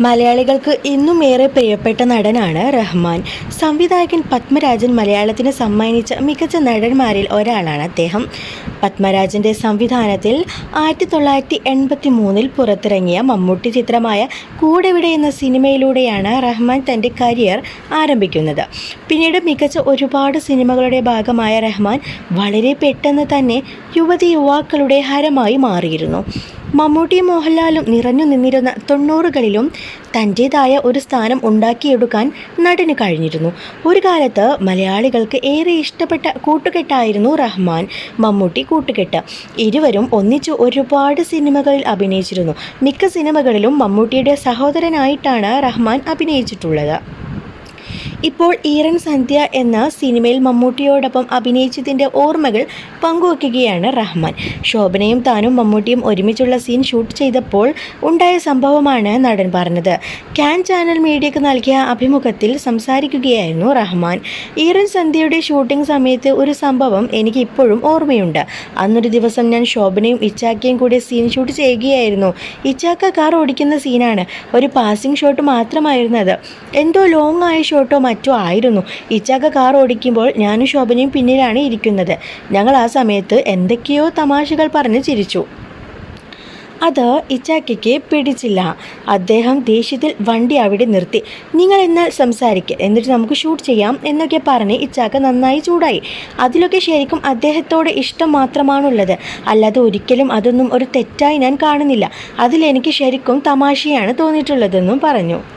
മലയാളികൾക്ക് ഇന്നും ഏറെ പ്രിയപ്പെട്ട നടനാണ് റഹ്മാൻ. സംവിധായകൻ പത്മരാജൻ മലയാളത്തിന് സമ്മാനിച്ച മികച്ച നടന്മാരിൽ ഒരാളാണ് അദ്ദേഹം. പത്മരാജന്റെ സംവിധാനത്തിൽ ആയിരത്തി തൊള്ളായിരത്തി എൺപത്തി മൂന്നിൽ പുറത്തിറങ്ങിയ മമ്മൂട്ടി ചിത്രമായ കൂടെവിടെ എന്ന സിനിമയിലൂടെയാണ് റഹ്മാൻ തന്റെ കരിയർ ആരംഭിക്കുന്നത്. പിന്നീട് മികച്ച ഒരുപാട് സിനിമകളുടെ ഭാഗമായ റഹ്മാൻ വളരെ പെട്ടെന്ന് തന്നെ യുവതി യുവാക്കളുടെ ഹരമായി മാറിയിരുന്നു. മമ്മൂട്ടിയും മോഹൻലാലും നിറഞ്ഞു നിന്നിരുന്ന തൊണ്ണൂറുകളിലും തന്റേതായ ഒരു സ്ഥാനം ഉണ്ടാക്കിയെടുക്കാൻ നടന് കഴിഞ്ഞിരുന്നു. ഒരു കാലത്ത് മലയാളികൾക്ക് ഏറെ ഇഷ്ടപ്പെട്ട കൂട്ടുകെട്ടായിരുന്നു റഹ്മാൻ. മമ്മൂട്ടി കൂട്ടുകെട്ട്. ഇരുവരും ഒന്നിച്ചു ഒരുപാട് സിനിമകളിൽ അഭിനയിച്ചിരുന്നു. മിക്ക സിനിമകളിലും മമ്മൂട്ടിയുടെ സഹോദരനായിട്ടാണ് റഹ്മാൻ അഭിനയിച്ചിട്ടുള്ളത്. ഇപ്പോൾ ഈറൻ സന്ധ്യ എന്ന സിനിമയിൽ മമ്മൂട്ടിയോടൊപ്പം അഭിനയിച്ചതിന്റെ ഓർമ്മകൾ പങ്കുവയ്ക്കുകയാണ് റഹ്മാൻ. ശോഭനയും താനും മമ്മൂട്ടിയും ഒരുമിച്ചുള്ള സീൻ ഷൂട്ട് ചെയ്തപ്പോൾ ഉണ്ടായ സംഭവമാണ് നടൻ പറഞ്ഞത്. ക്യാൻ ചാനൽ മീഡിയക്ക് നൽകിയ അഭിമുഖത്തിൽ സംസാരിക്കുകയായിരുന്നു റഹ്മാൻ. ഈറൻ സന്ധ്യയുടെ ഷൂട്ടിംഗ് സമയത്ത് ഒരു സംഭവം എനിക്ക് ഇപ്പോഴും ഓർമ്മയുണ്ട്. അന്നൊരു ദിവസം ഞാൻ ശോഭനയും ഇച്ചാക്കയും കൂടെ സീൻ ഷൂട്ട് ചെയ്യുകയായിരുന്നു. ഇച്ചാക്ക കാർ ഓടിക്കുന്ന സീനാണ്. ഒരു പാസിംഗ് ഷോട്ട് മാത്രമായിരുന്നത്. എന്തോ ലോങ് ആയ ഷോട്ടോ മറ്റോ ആയിരുന്നു ഇച്ചാക്ക കാർ ഓടിക്കുമ്പോൾ ഞാനും ശോഭനയും പിന്നിലാണ് ഇരിക്കുന്നത്. ഞങ്ങൾ ആ സമയത്ത് എന്തൊക്കെയോ തമാശകൾ പറഞ്ഞ് ചിരിച്ചു. അത് ഇച്ചാക്കിക്ക് പിടിച്ചില്ല. അദ്ദേഹം ദേഷ്യത്തിൽ വണ്ടി അവിടെ നിർത്തി. നിങ്ങൾ എന്നാൽ സംസാരിക്കുക എന്നിട്ട് നമുക്ക് ഷൂട്ട് ചെയ്യാം എന്നൊക്കെ പറഞ്ഞ് ഇച്ചാക്ക നന്നായി ചൂടായി. അതിലൊക്കെ ശരിക്കും അദ്ദേഹത്തോട് ഇഷ്ടം മാത്രമാണുള്ളത്. അല്ലാതെ ഒരിക്കലും അതൊന്നും ഒരു തെറ്റായി ഞാൻ കാണുന്നില്ല. അതിലെനിക്ക് ശരിക്കും തമാശയാണ് തോന്നിയിട്ടുള്ളതെന്നും പറഞ്ഞു.